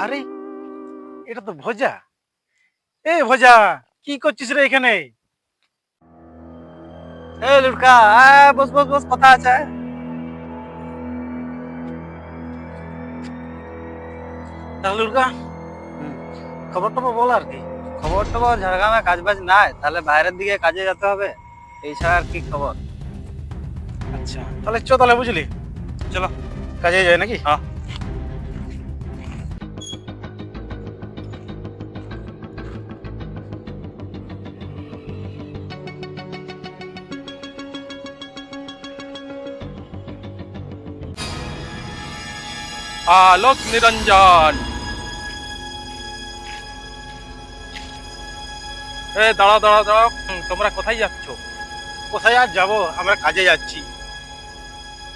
আরে এটা তো ভোজা। এ ভোজা কি করছিস রে এখানে? এই লুটকা আয়, বস বস বস কথা আছে তাহলে উর্গা খবর টবর বল আর কি। খবর টবর ঝাড়গ্রামে কাজ বাজ নাই তাহলে বাইরের দিকে কাজে যেতে হবে এই ছাড়া আর কি খবর? আচ্ছা। তাহলে চ তাহলে বুঝলি? চলো কাজে যাই নাকি? হ্যাঁ। আলোক নিরঞ্জন এ দাঁড়াও দাঁড়াও দাঁড়াও। তোমরা কোথায় যাচ্ছ? কোথায় আর যাব? আমরা কাজে যাচ্ছি।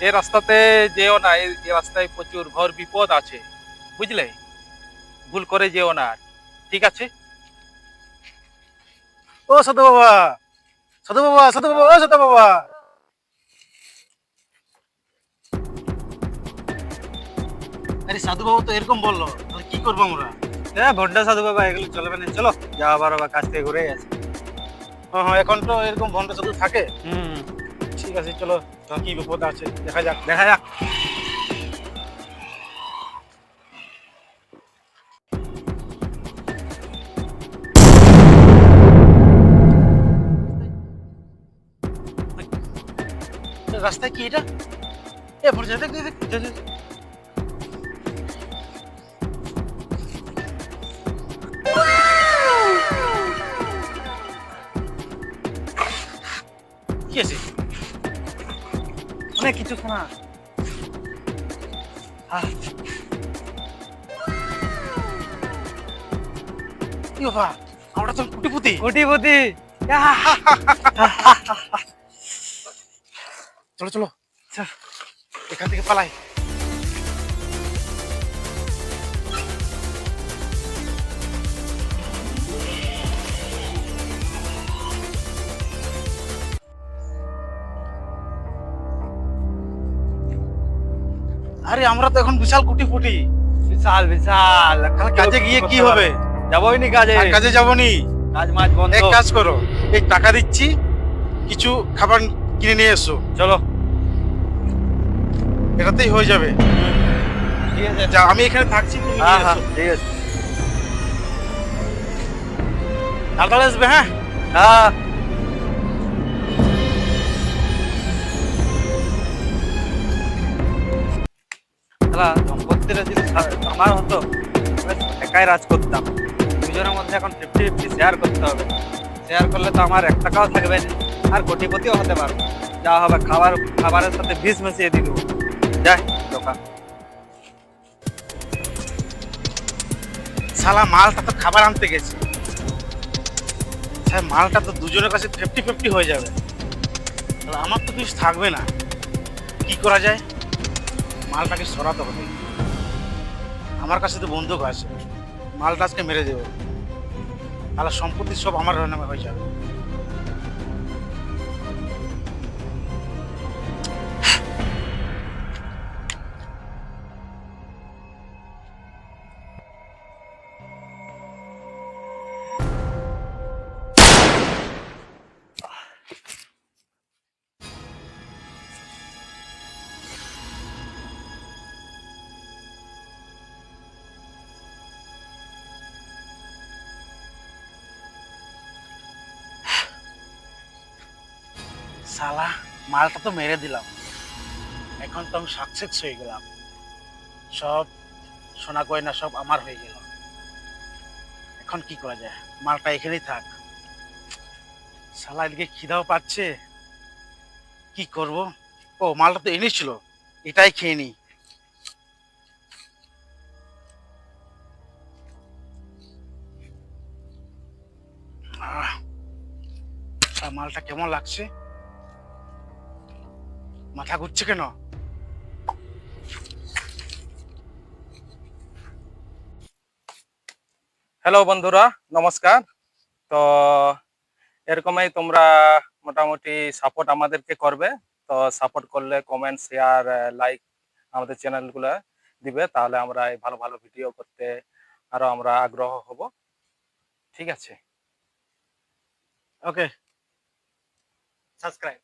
এই রাস্তাতে যেও না এই রাস্তায় প্রচুর ঘর বিপদ আছে। বুঝলে? ভুল করে যেও না। ঠিক আছে? ও সাধু বাবা সাধু বাবা সাধু বাবা ও সাধু বাবা আরে সাধু বাবু তো এরকম বলল তাহলে কি করব আমরা? হ্যাঁ ভন্ডা সাধু বাবা এগুলো চলবে না চলো যা আবার আবার কাজ থেকে ঘুরে আছে হ্যাঁ হ্যাঁ এখন তো এরকম ভণ্ড সাধু থাকে। হুম। ঠিক আছে চলো কি বিপদ আছে? দেখা যাক দেখা যাক। রাস্তায় কি এটা? এ ভরে যা অনেক কিছু শোনা কি বাবা আমরা তো কুটিপুতি। কোটিপতি। চলো। চল, এখান থেকে পালাই। আরে আমরা তো এখন বিশাল কুটিপুটি। বিশাল বিশাল। কাল কাজে গিয়ে কি হবে। যাবোই নি কাজে। কাজে যাবনি? কাজ মাছ বন্ধ। এক কাজ করো এই টাকা দিচ্ছি কিছু খাবার কিনে নিয়ে এসো। চলো। এটাতেই হয়ে যাবে। ঠিক আছে। আমি এখানে থাকছি তুমি হ্যাঁ হ্যাঁ ঠিক আছে। তাড়াতাড়ি আসবে হ্যাঁ? হ্যাঁ। শালা, সম্পত্তিটা যদি আমার হতো একাই রাজ করতাম। দুজনের মধ্যে এখন ফিফটি ফিফটি শেয়ার করতে হবে। শেয়ার করলে তো আমার এক টাকাও থাকবে না আর কোটিপতিও হতে পারব যা হবে খাবার খাবারের সাথে বিষ মিশিয়ে দিয়ে দেবো। যাই দোকান। শালা মালটা তো খাবার আনতে গেছে। স্যার মালটা তো দুজনের কাছে ফিফটি ফিফটি হয়ে যাবে। আমার তো কিছু থাকবে না। কি করা যায়? মালটাকে সরাতে হবে। আমার কাছে তো বন্দুক আছে। মালটা আজকে মেরে দেবো। তাহলে সম্পত্তি সব আমার নামে হয়ে যাবে। শালা, মালটা তো মেরে দিলাম। এখন তো আমি সাকসেস হয়ে গেলাম। সব সোনা গয়না সব আমার হয়ে গেল। এখন কি করা যায়? মালটা এখানেই থাক। সালা এদিকে খিদাও পাচ্ছে। কি করব? ও, মালটা তো এনেছিল এটাই খেয়ে নি মালটা কেমন লাগছে? মাথা ঘুরছে কেন? হ্যালো বন্ধুরা নমস্কার। তো এরকমই তোমরা মোটামুটি সাপোর্ট আমাদেরকে করবে। তো সাপোর্ট করলে কমেন্ট শেয়ার লাইক আমাদের চ্যানেলগুলো দিবে। তাহলে আমরা এই ভালো ভালো ভিডিও করতে আরও আমরা আগ্রহ হব। ঠিক আছে? ওকে সাবস্ক্রাইব